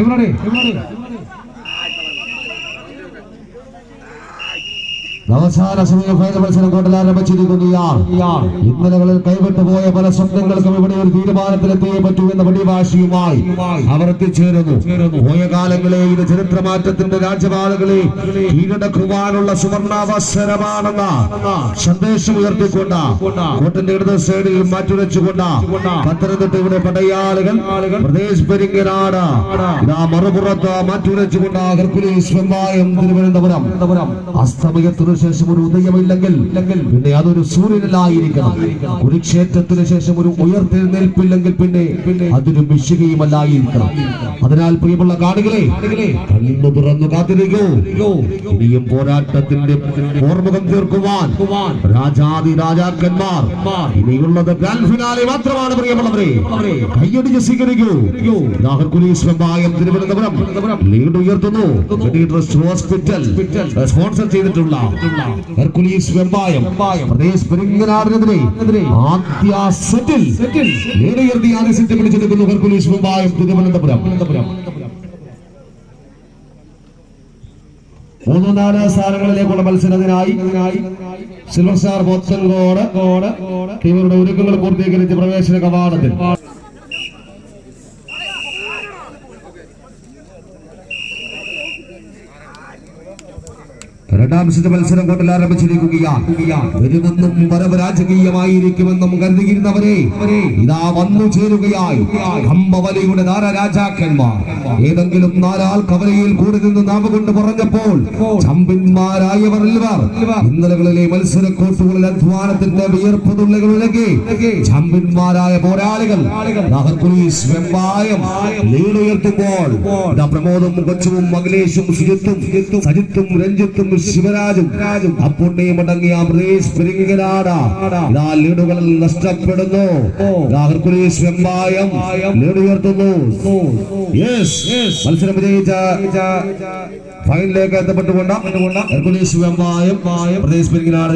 해보라래 해보라래 അവസാന സമയം ഫൈനൽ മത്സരം കൊണ്ടിൽ ആരംഭിച്ചിരിക്കുകയാണ് ഇന്നലകളിൽ കൈവിട്ടു പോയ പല സ്വപ്നങ്ങൾക്കും ഇവിടെ ഒരു തീരുമാനത്തിലെത്തിയേ പറ്റൂ എന്ന പടിവാശിയുമായി അവർ എത്തിച്ചേരുന്നു. പോയ കാലങ്ങളെ ഇത് ചരിത്രമാറ്റത്തിന്റെ രാജ്യപാലകളെ കീഴടക്കുവാനുള്ള സുവർണാവസരമാണെന്ന സന്ദേശം ഉയർത്തിക്കൊണ്ട് കോട്ടിന്റെ ഇടത് സൈഡിൽ മാറ്റുരച്ചുകൊണ്ട് പത്തനംതിട്ടയുടെ പടയാളികൾ പ്രദേശ് പെരിങ്ങനാട്. മറുപുറത്ത് മാറ്റുരച്ചുകൊണ്ട് ഹെർക്കുലീസ് വെമ്പായം തിരുവനന്തപുരം. അസ്തമയത്തിനു ശേഷം ഒരു ഉദയമില്ലെങ്കിൽ പിന്നെ അതൊരു സൂര്യനല്ലായിരിക്കണം കുരുക്ഷേത്രത്തിന് ശേഷം ഒരു ഉയർത്തെഴുന്നേൽപ്പില്ലെങ്കിൽ പിന്നെ പിന്നെ അതൊരു മിശുകയുമല്ലായിരിക്കണം. അതിനാൽ പ്രിയമുള്ള കാണികളെ കണ്ണു തുറന്നു കാത്തിരിക്കൂ. ഇനിയും പോരാട്ടത്തിന്റെ ഓർമ്മകം തീർക്കുവാൻ രാജാതി രാജാക്കന്മാർ ഇനിയുള്ളത് ഗ്രാൻഡ് ഫിനാലെ മാത്രമാണ് പ്രിയമുള്ളവരെ. കയ്യടിച്ച് സ്വീകരിക്കൂ. വെമ്പായം തിരുവനന്തപുരം ലീഡ് ഉയർത്തുന്നു. ഹോസ്പിറ്റൽ. സ്പോൺസർ ചെയ്തിട്ടുള്ള ഹെർക്കുലീസ് വെമ്പായം. പ്രദേശ് പെരിങ്ങനാടിനെതിരെ ആദ്യ സെറ്റിൽ ലീഡ് ഉയർത്തി ആദ്യ സെറ്റ് പിടിച്ചെടുക്കുന്നു ഹെർക്കുലീസ് വെമ്പായം. തിരുവനന്തപുരം. മൂന്ന് നാല് സ്ഥാനങ്ങളിലേക്കുള്ള മത്സരത്തിനായി സിൽവർ സ്റ്റാർ പോത്തൻകോട് ടീമുകളുടെ ഒരുക്കങ്ങൾ പൂർത്തീകരിച്ച് പ്രവേശന കവാടത്തിൽ. രണ്ടാം സെറ്റ് മത്സരം കൊണ്ടിൽ ആരംഭിച്ചിരിക്കുകയാണ്. വരുമെന്നും വരവ് രാജകീയമായിരിക്കുമെന്നും കരുതിയിരുന്നവരെ ഇതാ വന്നു ചേരുകയായി. കമ്പവലിയുടെ നാരരാജാക്കന്മാർ. ഏതെങ്കിലും നാലാൾ കവലയിൽ കൂടി നിന്ന് നാമ കൊണ്ട് പറഞ്ഞപ്പോൾ ചമ്പിന്മാരായവർ ഇന്നലകളിലെ മത്സരക്കോട്ടുകളിൽ അധ്വാനത്തിന്റെ വിയർപ്പ് തുള്ളികളിലേക്ക് ചമ്പിന്മാരായ പോരാളികൾ വെമ്പായം പ്രമോദും കൊച്ചുവും മകലേഷും സുജിത്തും സജിത്തും രഞ്ജിത്തും ശിവരാജും അപ്പുണ്ണിയും അടങ്ങിയ പെരിങ്ങനാട്. ഇതാ ലീഡുകളിൽ നഷ്ടപ്പെടുന്നു. ലീഡുയർത്തുന്നു വെമ്പായം. ലീഡ് ഉയർത്തുന്നു. യെസ്. മത്സരം വിജയിച്ച ഫൈനലിലേക്ക് എത്തപ്പെട്ടുകൊണ്ട് ഹെർക്കുലീസ് വെമ്പായം പ്രദേശ് പെരിങ്ങനാട്